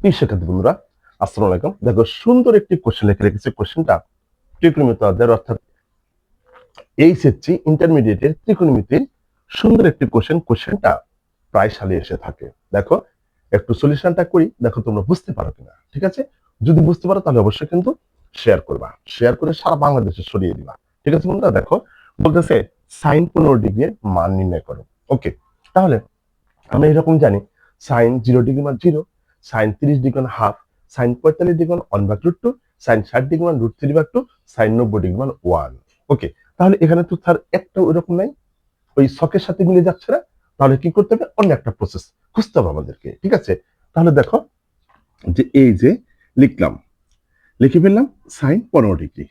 প্রিয় শিক্ষার্থী বন্ধুরা আলাইকুম। দেখো, সুন্দর একটি কোশ্চেন রেখেছে। কোশ্চেনটা অর্থাৎ এইচএসসি ইন্টারমিডিয়েটের ত্রিকোণমিতির সুন্দর একটি কোশ্চেন কোশ্চেনটা প্রায় সালে এসে থাকে। দেখো, একটু সলিউশনটা করি। দেখো, তোমরা বুঝতে পারো কিনা? ঠিক আছে? যদি বুঝতে পারো, তাহলে অবশ্যই কিন্তু শেয়ার করবা। শেয়ার করে সারা বাংলাদেশে ছড়িয়ে দিবা। ঠিক আছে বন্ধুরা? দেখো, বলতেছে সাইন পনেরো মান নির্ণয় করো। ওকে তাহলে আমরা এরকম জানি সাইন জিরো ডিগ্রি মান জিরো সাইন তিরিশ ডিগ্রি হাফ সাইন পঁয়তাল্লিশ degree one by root two sine ষাট ডিগ্রি মান root three by two sine নব্বই ডিগ্রি মান ওয়ান ওকে তাহলে এখানে তো তার একটা ওইরকম নাই। ওই শখের সাথে মিলে যাচ্ছে না। তাহলে কি করতে হবে? অন্য একটা প্রসেস খুঁজতে হবে আমাদেরকে, ঠিক আছে? তাহলে দেখো যে এই যে লিখলাম, লিখে ফেললাম সাইন পনেরো ডিগ্রি।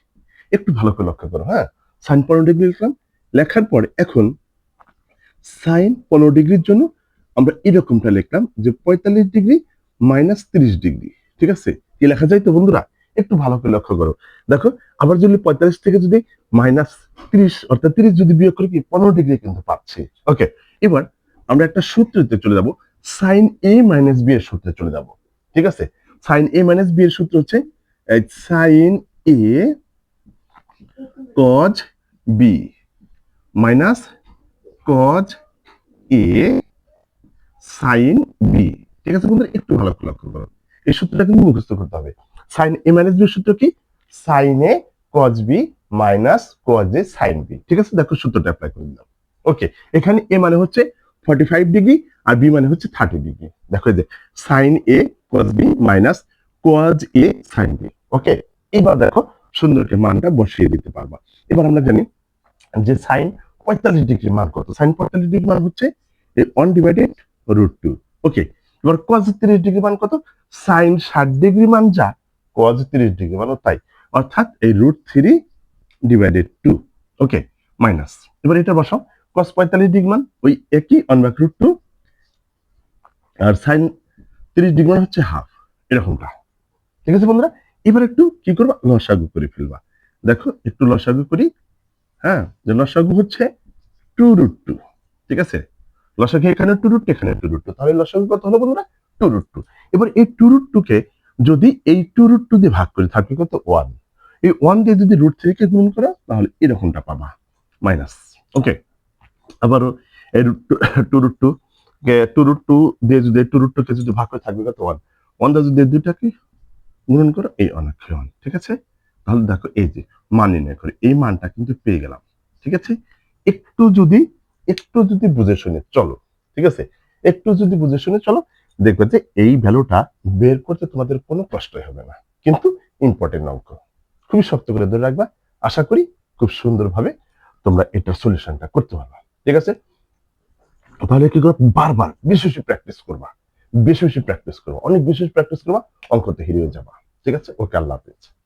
একটু ভালো করে লক্ষ্য করো হ্যাঁ? সাইন পনেরো ডিগ্রি লিখলাম, লেখার পরে এখন সাইন পনেরো ডিগ্রির জন্য আমরা এরকমটা লিখলাম যে পঁয়তাল্লিশ ডিগ্রি মাইনাস তিরিশ ডিগ্রি, ঠিক আছে? কি লেখা যায় তো বন্ধুরা? একটু ভালো করে লক্ষ্য করো। দেখো, আবার যদি পঁয়তাল্লিশ থেকে যদি মাইনাস তিরিশ, অর্থাৎ তিরিশ যদি বিয়োগ করি কি? পনেরো ডিগ্রি কিন্তু পাচ্ছে। ওকে এবার আমরা একটা সূত্রতে চলে যাব। সাইন এ মাইনাস বি এর সূত্রে চলে যাব। ঠিক আছে? সাইন এ মাইনাস বি এর সূত্র হচ্ছে sine A cos B minus cos A sine B ঠিক আছে একটু ভালো করে লক্ষ্য করো। এই সূত্রটা কিন্তু মুখস্থ করতে হবে। সাইন এ মাইনাস বি সূত্র কি? Sine A cos B minus cos A sine B ঠিক আছে? দেখো সূত্রটা অ্যাপ্লাই করে দিলাম। ওকে এখানে এ মানে হচ্ছে ফর্টি ফাইভ ডিগ্রি আর বি মানে হচ্ছে থার্টি ডিগ্রি দেখো যে sine A cos B minus cos A sine B okay এবার দেখো সুন্দরকে মানটা বসিয়ে দিতে পারবা। এবার আমরা জানি যে সাইন পঁয়তাল্লিশ ডিগ্রি মান কত? সাইন পঁয়তাল্লিশ ডিগ্রি মান হচ্ছে one divided root two okay এবার কজ তিরিশ ডিগ্রি মান কত? সাইন ষাট ডিগ্রি মান যা কজ তিরিশ ডিগ্রি মানও তাই। অর্থাৎ এই root three divided two okay minus এবার এটা বসাও কস পঁয়তাল্লিশ ডিগ্রি মান ওই একই বাই রুট টু আর সাইন তিরিশ ডিগ্রি মান হচ্ছে হাফ এরকমটা ঠিক আছে বন্ধুরা? এবার একটু কি করবা? লসাগু করে ফেলবা। দেখো, একটু লসাগু করি হ্যাঁ যে লসাগু হচ্ছে টু রুট টু ঠিক আছে? লসাগু এখানে টু রুট এখানে টু রুট টু তাহলে লসাগু কত হলো বন্ধুরা? টু রুট টু এবার এই টু রুট টুকে যদি এই টু রুট টু দিয়ে ভাগ করে, থাকবে কত? ওয়ান। এই ওয়ান দিয়ে যদি রুট থ্রিকে গুণ করো, তাহলে এরকমটা পাবা। মাইনাস। ওকে? আবারও এই two root two two root two দিয়ে যদি টু রুট টুকে যদি ভাগ করে, থাকবে কত? ওয়ান। ওয়ান দিয়ে যদি এই দুইটাকে গুণন করো, এই অনেক ওয়ান। ঠিক আছে? তাহলে দেখো এই যে, মান নির্ণয় করে। এই মানটা কিন্তু পেয়ে গেলাম। ঠিক আছে? একটু যদি একটু যদি বুঝে শুনে চলো, ঠিক আছে? একটু যদি বুঝে শুনে চলো, দেখবে যে এই ভ্যালুটা বের করতে তোমাদের কোনো কষ্টই হবে না। কিন্তু ইম্পর্টেন্ট অঙ্ক। খুবই শক্ত করে ধরে রাখবা। আশা করি খুব সুন্দরভাবে তোমরা এটার সলিউশনটা করতে পারবা। ঠিক আছে? তাহলে কি করবা? বারবার বেশি বেশি প্র্যাকটিস করবা। বেশি বেশি প্র্যাকটিস করবা। অনেক বেশি প্র্যাকটিস করবা, অঙ্কতে হিরিয়ে যাবা। ঠিক আছে? ওকে, আল্লাহ হাফিজ।